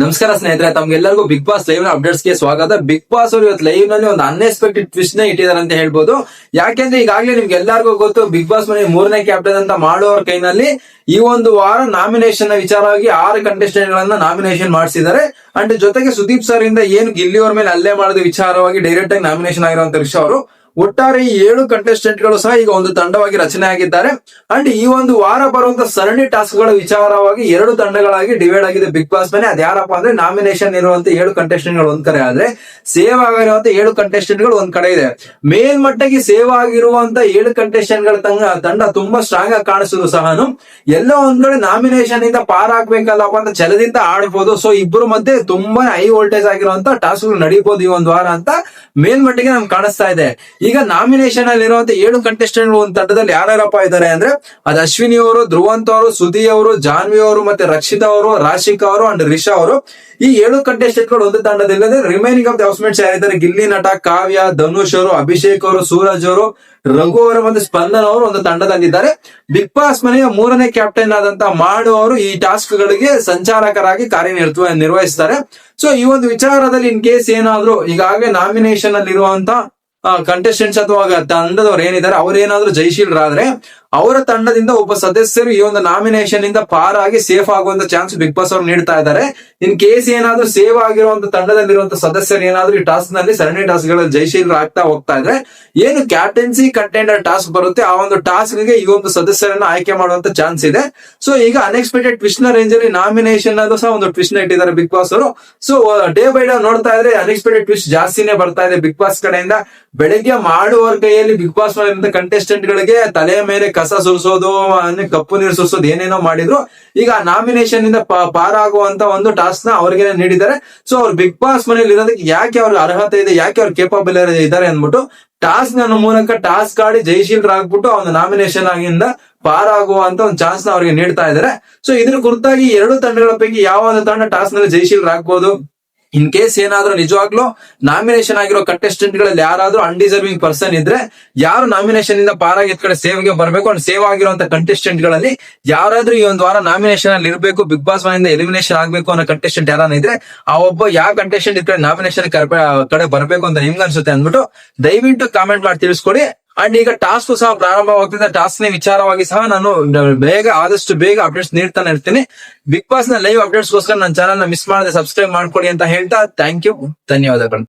ನಮಸ್ಕಾರ ಸ್ನೇಹಿತರೆ, ತಮ್ಗೆಲ್ಲರಿಗೂ ಬಿಗ್ ಬಾಸ್ ಲೈವ್ನ ಅಪ್ಡೇಟ್ಸ್ಗೆ ಸ್ವಾಗತ. ಬಿಗ್ ಬಾಸ್ ಅವರು ಇವತ್ತು ಲೈವ್ನಲ್ಲಿ ಒಂದು ಅನ್ಎಕ್ಸ್ಪೆಕ್ಟೆಡ್ ಟ್ವಿಸ್ಟ್ನ ಇಟ್ಟಿದ್ದಾರೆ ಅಂತ ಹೇಳ್ಬೋದು. ಯಾಕೆಂದ್ರೆ ಈಗಾಗಲೇ ನಿಮ್ಗೆ ಎಲ್ಲರಿಗೂ ಗೊತ್ತು ಬಿಗ್ ಬಾಸ್ ಮನೆ ಮೂರನೇ ಕ್ಯಾಪ್ಟನ್ ಅಂತ ಮಾಡುವವರ ಕೈನಲ್ಲಿ ಈ ಒಂದು ವಾರ ನಾಮಿನೇಷನ್ನ ವಿಚಾರವಾಗಿ ಆರು ಕಂಟೆಸ್ಟೆಂಟ್ ಗಳನ್ನ ನಾಮಿನೇಷನ್ ಮಾಡಿಸಿದ್ದಾರೆ. ಅಂಡ್ ಜೊತೆಗೆ ಸುದೀಪ್ ಸರ್ ಇಂದ ಏನು ಗಿಲ್ಲಿಯವರ ಮೇಲೆ ಅಲ್ಲೇ ಮಾಡಿದ ವಿಚಾರವಾಗಿ ಡೈರೆಕ್ಟ್ ಆಗಿ ನಾಮಿನೇಷನ್ ಆಗಿರುವಂತ ರಿಷಾ ಅವರು. ಒಟ್ಟಾರೆ ಈ ಏಳು ಕಂಟೆಸ್ಟೆಂಟ್ಗಳು ಸಹ ಈಗ ಒಂದು ತಂಡವಾಗಿ ರಚನೆ ಆಗಿದ್ದಾರೆ. ಅಂಡ್ ಈ ಒಂದು ವಾರ ಬರುವಂತ ಸರಣಿ ಟಾಸ್ಕ್ಗಳ ವಿಚಾರವಾಗಿ ಎರಡು ತಂಡಗಳಾಗಿ ಡಿವೈಡ್ ಆಗಿದೆ ಬಿಗ್ ಬಾಸ್ ಮನೆ. ಅದ್ಯಾರಪ್ಪ ಅಂದ್ರೆ ನಾಮಿನೇಷನ್ ಇರುವಂತ ಏಳು ಕಂಟೆಸ್ಟೆಂಟ್ಗಳು ಒಂದ್ ಕಡೆ ಆದ್ರೆ ಸೇವ್ ಆಗಿರುವಂತ ಏಳು ಕಂಟೆಸ್ಟೆಂಟ್ಗಳು ಒಂದ್ ಕಡೆ ಇದೆ. ಮೇಲ್ಮಟ್ಟಕ್ಕೆ ಸೇವ್ ಆಗಿರುವಂತ ಏಳು ಕಂಟೆಸ್ಟೆಂಟ್ಗಳ ತಂಡ ತುಂಬಾ ಸ್ಟ್ರಾಂಗ್ ಆಗಿ ಕಾಣಿಸಿದ್ರು ಸಹ ಎಲ್ಲ ಒಂದ್ ಕಡೆ ನಾಮಿನೇಷನ್ ಇಂದ ಪಾರ್ ಆಗ್ಬೇಕಲ್ಲಪ್ಪ ಅಂತ ಛಲದಿಂದ ಆಡ್ಬೋದು. ಸೊ ಇಬ್ಬರು ಮಧ್ಯೆ ತುಂಬಾ ಹೈ ವೋಲ್ಟೇಜ್ ಆಗಿರುವಂತ ಟಾಸ್ಕ್ ನಡೀಬಹುದು ಈ ಒಂದ್ ವಾರ ಅಂತ ಮೇಲ್ಮಟ್ಟಿಗೆ ನಮ್ಗೆ ಕಾಣಿಸ್ತಾ ಇದೆ. ಈಗ ನಾಮಿನೇಷನ್ ಅಲ್ಲಿ ಇರುವಂತ ಏಳು ಕಂಟೆಸ್ಟೆಂಟ್ ಒಂದು ತಂಡದಲ್ಲಿ ಯಾರ್ಯಾರಪ್ಪ ಇದ್ದಾರೆ ಅಂದ್ರೆ ಅದ್ ಅಶ್ವಿನಿ ಅವರು, ಧ್ರುವಂತ್ ಅವರು, ಸುದಿ ಅವರು, ಜಾನ್ವಿ ಅವರು ಮತ್ತೆ ರಕ್ಷಿತಾ ಅವರು, ರಾಶಿಕಾ ಅವರು ಅಂಡ್ ರಿಷಾ ಅವರು. ಈ ಏಳು ಕಂಟೆಸ್ಟೆಂಟ್ಗಳು ಒಂದು ತಂಡದಲ್ಲಿ ರಿಮೈನಿಂಗ್ ಆಫ್ ದ ಹೌಸ್ಮೇಟ್ಸ್ ಯಾರಿದ್ದಾರೆ? ಗಿಲ್ಲಿ ನಟ, ಕಾವ್ಯ, ಧನುಷ್ ಅವರು, ಅಭಿಷೇಕ್ ಅವರು, ಸೂರಜ್ ಅವರು, ರಘು ಅವರು ಮತ್ತೆ ಸ್ಪಂದನ್ ಅವರು ಒಂದು ತಂಡದಲ್ಲಿದ್ದಾರೆ. ಬಿಗ್ ಬಾಸ್ ಮನೆಯ ಮೂರನೇ ಕ್ಯಾಪ್ಟನ್ ಆದಂತ ಮಾಡು ಅವರು ಈ ಟಾಸ್ಕ್ ಗಳಿಗೆ ಸಂಚಾಲಕರಾಗಿ ಕಾರ್ಯನಿರ್ವ ನಿರ್ವಹಿಸ್ತಾರೆ. ಸೊ ಈ ಒಂದು ವಿಚಾರದಲ್ಲಿ ಇನ್ ಕೇಸ್ ಏನಾದ್ರು ಈಗಾಗಲೇ ನಾಮಿನೇಷನ್ ಅಲ್ಲಿ ಇರುವಂತ ಕಂಟೆಸ್ಟೆಂಟ್ಸ್ ಅಥವಾ ತಂಡದವ್ರು ಏನಿದ್ದಾರೆ ಅವ್ರೇನಾದ್ರೂ ಜಯಶೀಲರಾದ್ರೆ ಅವರ ತಂಡದಿಂದ ಒಬ್ಬ ಸದಸ್ಯರು ಈ ಒಂದು ನಾಮಿನೇಷನ್ ಇಂದ ಪಾರಾಗಿ ಸೇಫ್ ಆಗುವಂತ ಚಾನ್ಸ್ ಬಿಗ್ ಬಾಸ್ ಅವರು ನೀಡ್ತಾ ಇದ್ದಾರೆ. ಇನ್ ಕೇಸ್ ಏನಾದ್ರೂ ಸೇವ್ ಆಗಿರುವಂತ ತಂಡದಲ್ಲಿರುವಂತ ಸದಸ್ಯರು ಏನಾದ್ರೂ ಈ ಟಾಸ್ಕ್ನಲ್ಲಿ ಸರಣಿ ಟಾಸ್ಕ್ಗಳಲ್ಲಿ ಜಯಶೀಲರು ಆಗ್ತಾ ಹೋಗ್ತಾ ಇದ್ರೆ, ಏನು ಕ್ಯಾಪ್ಟನ್ಸಿ ಕಂಟೆಂಡರ್ ಟಾಸ್ಕ್ ಬರುತ್ತೆ, ಆ ಒಂದು ಟಾಸ್ಕ್ಗೆ ಈ ಒಂದು ಸದಸ್ಯರನ್ನ ಆಯ್ಕೆ ಮಾಡುವಂತ ಚಾನ್ಸ್ ಇದೆ. ಸೊ ಈಗ ಅನ್ಎಕ್ಸ್ಪೆಕ್ಟೆಡ್ ಟ್ವಿಸ್ಟ್ನ ರೇಂಜ್ ಅಲ್ಲಿ ನಾಮಿನೇಷನ್ ಅದು ಸಹ ಒಂದು ಟ್ವಿಸ್ಟ್ನ ಇಟ್ಟಿದ್ದಾರೆ ಬಿಗ್ ಬಾಸ್ ಅವರು. ಸೊ ಡೇ ಬೈ ಡೇ ನೋಡ್ತಾ ಇದ್ರೆ ಅನ್ಎಕ್ಸ್ಪೆಕ್ಟೆಡ್ ಟ್ವಿಸ್ಟ್ ಜಾಸ್ತಿನೇ ಬರ್ತಾ ಇದೆ ಬಿಗ್ ಬಾಸ್ ಕಡೆಯಿಂದ. ಬೆಳಗ್ಗೆ ಮಾಡುವವರ ಕೈಯಲ್ಲಿ ಬಿಗ್ ಬಾಸ್ ಕಂಟೆಸ್ಟೆಂಟ್ ಗಳಿಗೆ ತಲೆಯ ಮೇಲೆ ಸುರಿಸೋದು ಅಂದ್ರೆ ಕಪ್ಪು ನೀರು ಸುರಿಸೋದು, ಏನೇನೋ ಮಾಡಿದ್ರು. ಈಗ ನಾಮಿನೇಷನ್ ಇಂದ ಪಾರಾಗುವಂತ ಒಂದು ಟಾಸ್ಕ್ನ ಅವ್ರಿಗೆ ನೀಡಿದ್ದಾರೆ. ಸೊ ಅವ್ರು ಬಿಗ್ ಬಾಸ್ ಮನೇಲಿ ಇರೋದಕ್ಕೆ ಯಾಕೆ ಅವ್ರಿಗೆ ಅರ್ಹತೆ ಇದೆ, ಯಾಕೆ ಅವ್ರು ಕೇಪಬಲ್ ಇದ್ದಾರೆ ಅಂದ್ಬಿಟ್ಟು ಟಾಸ್ಕ್ನ ಮೂಲಕ ಟಾಸ್ಕ್ ಆಡಿ ಜಯಶೀಲರಾಗ್ಬಿಟ್ಟು ಅವ್ನ ನಾಮಿನೇಷನ್ ಆಗಿಂದ ಪಾರಾಗುವಂತ ಒಂದು ಚಾನ್ಸ್ನ ಅವ್ರಿಗೆ ನೀಡ್ತಾ ಇದ್ದಾರೆ. ಸೊ ಇದ್ರ ಕುರಿತಾಗಿ ಎರಡು ತಂಡಗಳ ಪೈಕಿ ಯಾವ ತಂಡ ಟಾಸ್ಕ್ನಲ್ಲಿ ಜಯಶೀಲರಾಗ್ಬೋದು ಇನ್ ಕೇಸ್ ಏನಾದ್ರೂ ನಿಜವಾಗ್ಲೂ ನಾಮಿನೇಷನ್ ಆಗಿರೋ ಕಂಟೆಸ್ಟೆಂಟ್ಗಳಲ್ಲಿ ಯಾರಾದ್ರೂ ಅನ್ಡಿಸರ್ವಿಂಗ್ ಪರ್ಸನ್ ಇದ್ರೆ, ಯಾರು ನಾಮಿನೇಷನ್ ಇಂದ ಪಾರಾಗಿ ಕಡೆ ಸೇವ್ಗೆ ಬರಬೇಕು? ಅಂಡ್ ಸೇವ್ ಆಗಿರುವಂತ ಕಂಟೆಸ್ಟೆಂಟ್ಗಳಲ್ಲಿ ಯಾರಾದ್ರೂ ಈ ಒಂದು ವಾರ ನಾಮಿನೇಷನ್ ಅಲ್ಲಿ ಇರಬೇಕು ಬಿಗ್ ಬಾಸ್ ಮನೆಯಿಂದ ಎಲಿಮಿನೇಷನ್ ಆಗ್ಬೇಕು ಅನ್ನೋ ಕಂಟೆಸ್ಟೆಂಟ್ ಯಾರನ್ನ ಇದ್ರೆ, ಆ ಒಬ್ಬ ಯಾವ ಕಂಟೆಸ್ಟೆಂಟ್ ಇದ್ರೆ ನಾಮಿನೇಷನ್ ಕಡೆ ಬರಬೇಕು ಅಂತ ನಿಮ್ಗೆ ಅನ್ಸುತ್ತೆ ಅಂದ್ಬಿಟ್ಟು ದಯವಿಟ್ಟು ಕಾಮೆಂಟ್ ಮಾಡಿ ತಿಳಿಸ್ಕೊಡಿ. ಅಂಡ್ ಈಗ ಟಾಸ್ಕ್ ಸಹ ಪ್ರಾರಂಭವಾಗ್ತಿದೆ ಟಾಸ್ಕ್ನ ವಿಚಾರವಾಗಿ ಸಹ ನಾನು ಬೇಗ, ಆದಷ್ಟು ಬೇಗ ಅಪ್ಡೇಟ್ಸ್ ನೀಡ್ತಾನೆ ಇರ್ತೀನಿ. ಬಿಗ್ ಬಾಸ್ನ ಲೈವ್ ಅಪ್ಡೇಟ್ಸ್ ಗೋಸ್ಕರ ನನ್ನ ಚಾನಲ್ನ ಮಿಸ್ ಮಾಡದೆ ಸಬ್ಸ್ಕ್ರೈಬ್ ಮಾಡ್ಕೊಡಿ ಅಂತ ಹೇಳ್ತಾ ಥ್ಯಾಂಕ್ ಯು ಧನ್ಯವಾದಗಳು.